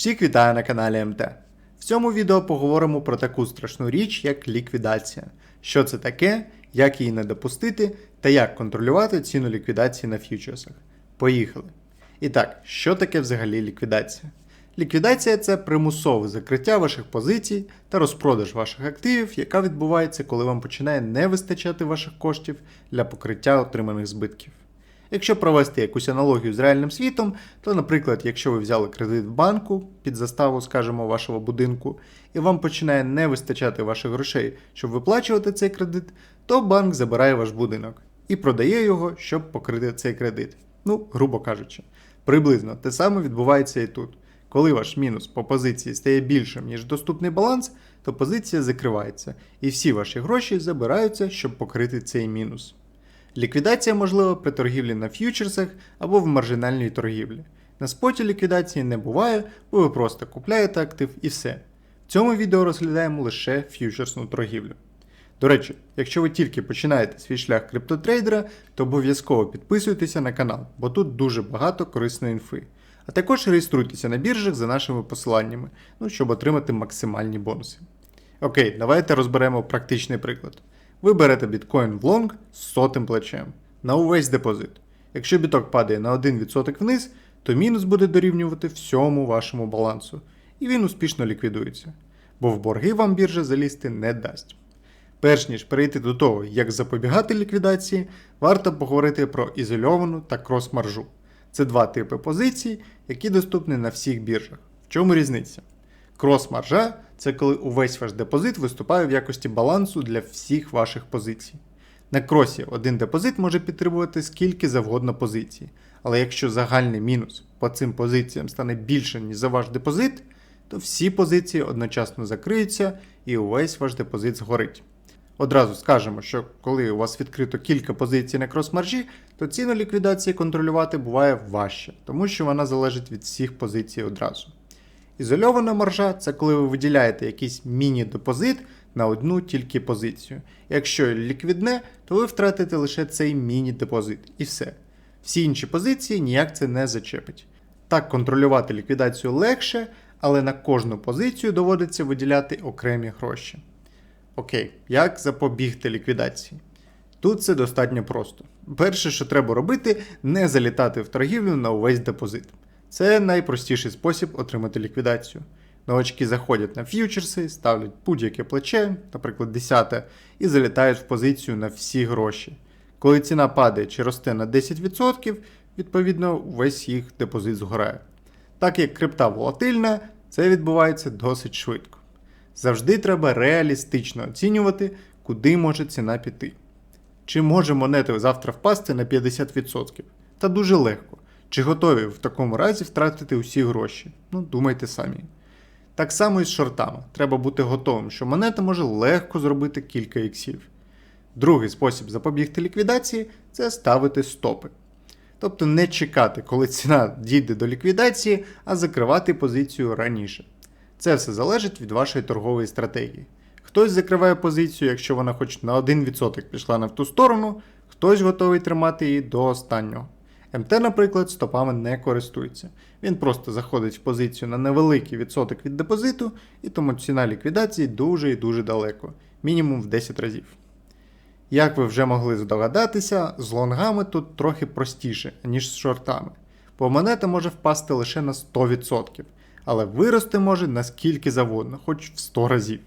Всіх вітаю на каналі МТ. В цьому відео поговоримо про таку страшну річ, як ліквідація. Що це таке, як її не допустити та як контролювати ціну ліквідації на ф'ючерсах. Поїхали. І так, що таке взагалі ліквідація? Ліквідація це примусове закриття ваших позицій та розпродаж ваших активів, яка відбувається, коли вам починає не вистачати ваших коштів для покриття отриманих збитків. Якщо провести якусь аналогію з реальним світом, то, наприклад, якщо ви взяли кредит в банку під заставу, скажімо, вашого будинку, і вам починає не вистачати ваших грошей, щоб виплачувати цей кредит, то банк забирає ваш будинок і продає його, щоб покрити цей кредит. Ну, грубо кажучи, приблизно те саме відбувається і тут. Коли ваш мінус по позиції стає більшим, ніж доступний баланс, то позиція закривається, і всі ваші гроші забираються, щоб покрити цей мінус. Ліквідація можлива при торгівлі на ф'ючерсах або в маржинальній торгівлі. На споті ліквідації не буває, бо ви просто купляєте актив і все. В цьому відео розглядаємо лише ф'ючерсну торгівлю. До речі, якщо ви тільки починаєте свій шлях криптотрейдера, то обов'язково підписуйтеся на канал, бо тут дуже багато корисної інфи. А також реєструйтеся на біржах за нашими посиланнями, ну, щоб отримати максимальні бонуси. Окей, давайте розберемо практичний приклад. Ви берете біткоін в лонг з сотим плечем на увесь депозит. Якщо біток падає на 1% вниз, то мінус буде дорівнювати всьому вашому балансу, і він успішно ліквідується, бо в борги вам біржа залізти не дасть. Перш ніж перейти до того, як запобігати ліквідації, варто поговорити про ізольовану та крос-маржу. Це два типи позицій, які доступні на всіх біржах. В чому різниця? Крос-маржа це коли увесь ваш депозит виступає в якості балансу для всіх ваших позицій. На кросі один депозит може підтримувати скільки завгодно позицій, але якщо загальний мінус по цим позиціям стане більше, ніж за ваш депозит, то всі позиції одночасно закриються і увесь ваш депозит згорить. Одразу скажемо, що коли у вас відкрито кілька позицій на крос-маржі, то ціну ліквідації контролювати буває важче, тому що вона залежить від всіх позицій одразу. Ізольована маржа це коли ви виділяєте якийсь міні-депозит на одну тільки позицію. Якщо ліквідне, то ви втратите лише цей міні-депозит і все. Всі інші позиції ніяк це не зачепить. Так контролювати ліквідацію легше, але на кожну позицію доводиться виділяти окремі гроші. Окей, як запобігти ліквідації? Тут це достатньо просто. Перше, що треба робити, не залітати в торгівлю на увесь депозит. Це найпростіший спосіб отримати ліквідацію. Новачки заходять на ф'ючерси, ставлять будь-яке плече, наприклад, 10, і залітають в позицію на всі гроші. Коли ціна падає чи росте на 10%, відповідно, весь їх депозит згорає. Так як крипта волатильна, це відбувається досить швидко. Завжди треба реалістично оцінювати, куди може ціна піти. Чи може монета завтра впасти на 50%? Та дуже легко. Чи готові в такому разі втратити усі гроші? Ну, думайте самі. Так само і з шортами. Треба бути готовим, що монета може легко зробити кілька іксів. Другий спосіб запобігти ліквідації це ставити стопи. Тобто не чекати, коли ціна дійде до ліквідації, а закривати позицію раніше. Це все залежить від вашої торгової стратегії. Хтось закриває позицію, якщо вона хоч на 1% пішла не в ту сторону, хтось готовий тримати її до останнього. МТ, наприклад, стопами не користується. Він просто заходить в позицію на невеликий відсоток від депозиту, і тому ціна ліквідації дуже і дуже далеко, мінімум в 10 разів. Як ви вже могли здогадатися, з лонгами тут трохи простіше, ніж з шортами, бо монета може впасти лише на 100%, але вирости може наскільки завгодно, хоч в 100 разів.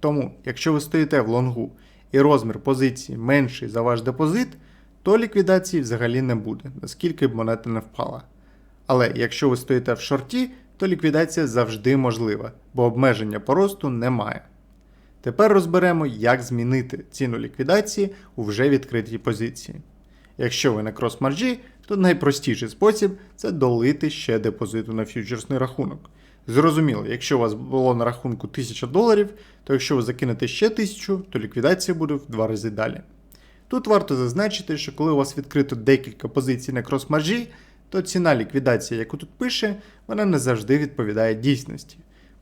Тому, якщо ви стоїте в лонгу і розмір позиції менший за ваш депозит, то ліквідації взагалі не буде, наскільки б монета не впала. Але якщо ви стоїте в шорті, то ліквідація завжди можлива, бо обмеження по росту немає. Тепер розберемо, як змінити ціну ліквідації у вже відкритій позиції. Якщо ви на крос-маржі, то найпростіший спосіб це долити ще депозиту на фьючерсний рахунок. Зрозуміло, якщо у вас було на рахунку 1000 доларів, то якщо ви закинете ще 1000, то ліквідація буде в два рази далі. Тут варто зазначити, що коли у вас відкрито декілька позицій на крос-маржі, то ціна ліквідації, яку тут пише, вона не завжди відповідає дійсності.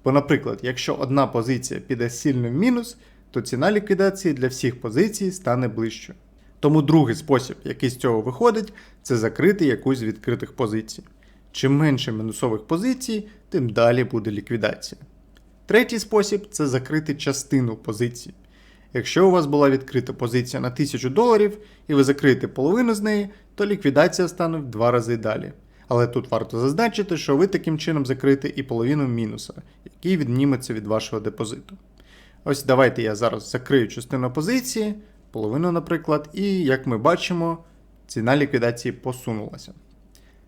Бо, наприклад, якщо одна позиція піде сильно в мінус, то ціна ліквідації для всіх позицій стане ближчою. Тому другий спосіб, який з цього виходить, це закрити якусь з відкритих позицій. Чим менше мінусових позицій, тим далі буде ліквідація. Третій спосіб це закрити частину позиції. Якщо у вас була відкрита позиція на 1000 доларів і ви закриєте половину з неї, то ліквідація стане в два рази далі. Але тут варто зазначити, що ви таким чином закриєте і половину мінуса, який відніметься від вашого депозиту. Ось давайте я зараз закрию частину позиції, половину, наприклад, і як ми бачимо, ціна ліквідації посунулася.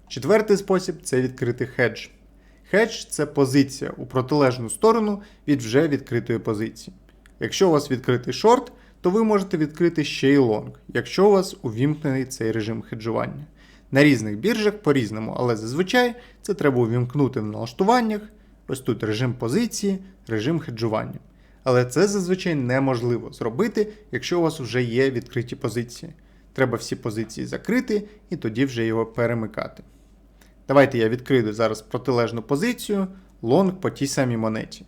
Четвертий спосіб це відкрити хедж. Хедж це позиція у протилежну сторону від вже відкритої позиції. Якщо у вас відкритий шорт, то ви можете відкрити ще й лонг, якщо у вас увімкнений цей режим хеджування. На різних біржах по-різному, але зазвичай це треба увімкнути в налаштуваннях, ось тут режим позиції, режим хеджування. Але це зазвичай неможливо зробити, якщо у вас вже є відкриті позиції. Треба всі позиції закрити і тоді вже його перемикати. Давайте я відкрию зараз протилежну позицію лонг по тій самій монеті.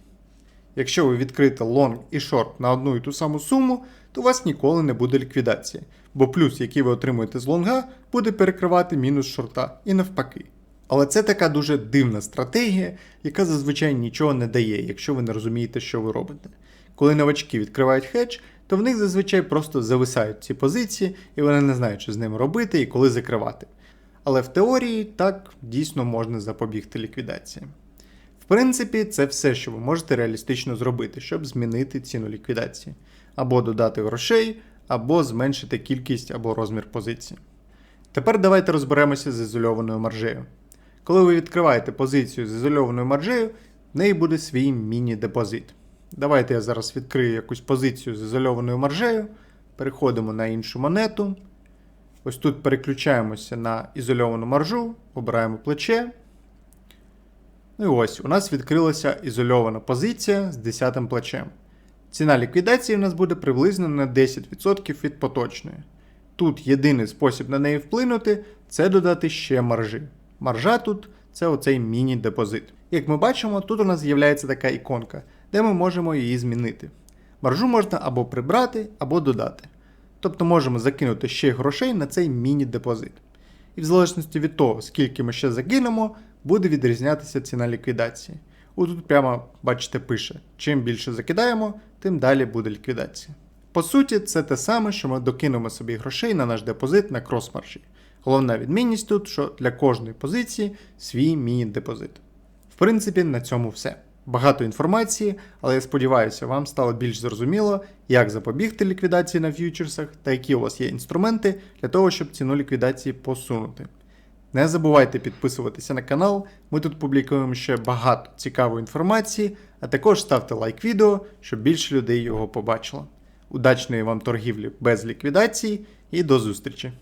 Якщо ви відкрите лонг і шорт на одну і ту саму суму, то у вас ніколи не буде ліквідації, бо плюс, який ви отримуєте з лонга, буде перекривати мінус шорта і навпаки. Але це така дуже дивна стратегія, яка зазвичай нічого не дає, якщо ви не розумієте, що ви робите. Коли новачки відкривають хедж, то в них зазвичай просто зависають ці позиції, і вони не знають, що з ними робити і коли закривати. Але в теорії так дійсно можна запобігти ліквідації. Принципі, це все, що ви можете реалістично зробити, щоб змінити ціну ліквідації, або додати грошей, або зменшити кількість або розмір позиції. Тепер давайте розберемося з ізольованою маржею. Коли ви відкриваєте позицію з ізольованою маржею, в неї буде свій міні-депозит. Давайте я зараз відкрию якусь позицію з ізольованою маржею, переходимо на іншу монету. Ось тут переключаємося на ізольовану маржу, обираємо плече. Ну і ось у нас відкрилася ізольована позиція з 10 плечем. Ціна ліквідації в нас буде приблизно на 10% від поточної. Тут єдиний спосіб на неї вплинути це додати ще маржі. Маржа тут це оцей міні-депозит. Як ми бачимо, тут у нас з'являється така іконка, де ми можемо її змінити. Маржу можна або прибрати, або додати. Тобто можемо закинути ще грошей на цей міні-депозит. І в залежності від того, скільки ми ще закинемо, буде відрізнятися ціна ліквідації. Отут прямо, бачите, пише: чим більше закидаємо, тим далі буде ліквідація. По суті, це те саме, що ми докинемо собі грошей на наш депозит на крос-маржі. Головна відмінність тут, що для кожної позиції свій міні-депозит. В принципі, на цьому все. Багато інформації, але я сподіваюся, вам стало більш зрозуміло, як запобігти ліквідації на ф'ючерсах та які у вас є інструменти для того, щоб ціну ліквідації посунути. Не забувайте підписуватися на канал, ми тут публікуємо ще багато цікавої інформації, а також ставте лайк відео, щоб більше людей його побачило. Удачної вам торгівлі без ліквідації і до зустрічі!